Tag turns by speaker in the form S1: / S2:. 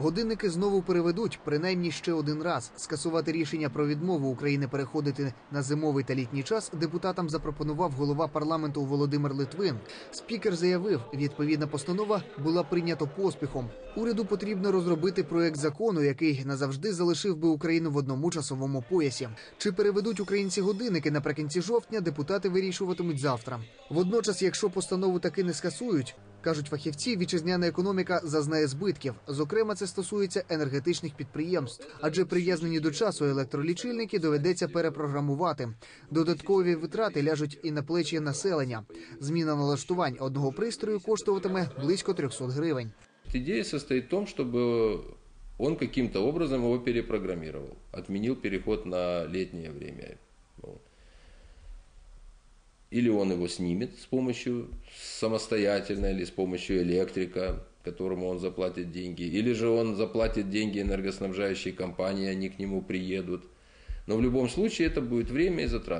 S1: Годинники знову переведуть принаймні ще один раз. Скасувати рішення про відмову України переходити на зимовий та літній час депутатам запропонував голова парламенту Володимир Литвин. Спікер заявив, відповідна постанова була прийнята поспіхом. Уряду потрібно розробити проект закону, який назавжди залишив би Україну в одному часовому поясі. Чи переведуть українці годинники наприкінці жовтня, депутати вирішуватимуть завтра. Водночас, якщо постанову таки не скасують. Кажуть фахівці, вітчизняна економіка зазнає збитків. Зокрема, це стосується енергетичних підприємств, адже прив'язані до часу електролічильники доведеться перепрограмувати. Додаткові витрати ляжуть і на плечі населення. Зміна налаштувань одного пристрою коштуватиме близько 300 гривень.
S2: Идея состоит в том, чтобы он каким-то образом его перепрограммировал, отменил переход на летнее время. Или он его снимет с помощью самостоятельно или с помощью электрика, которому он заплатит деньги. Или же он заплатит деньги энергоснабжающей компании, они к нему приедут. Но в любом случае это будет время и затраты.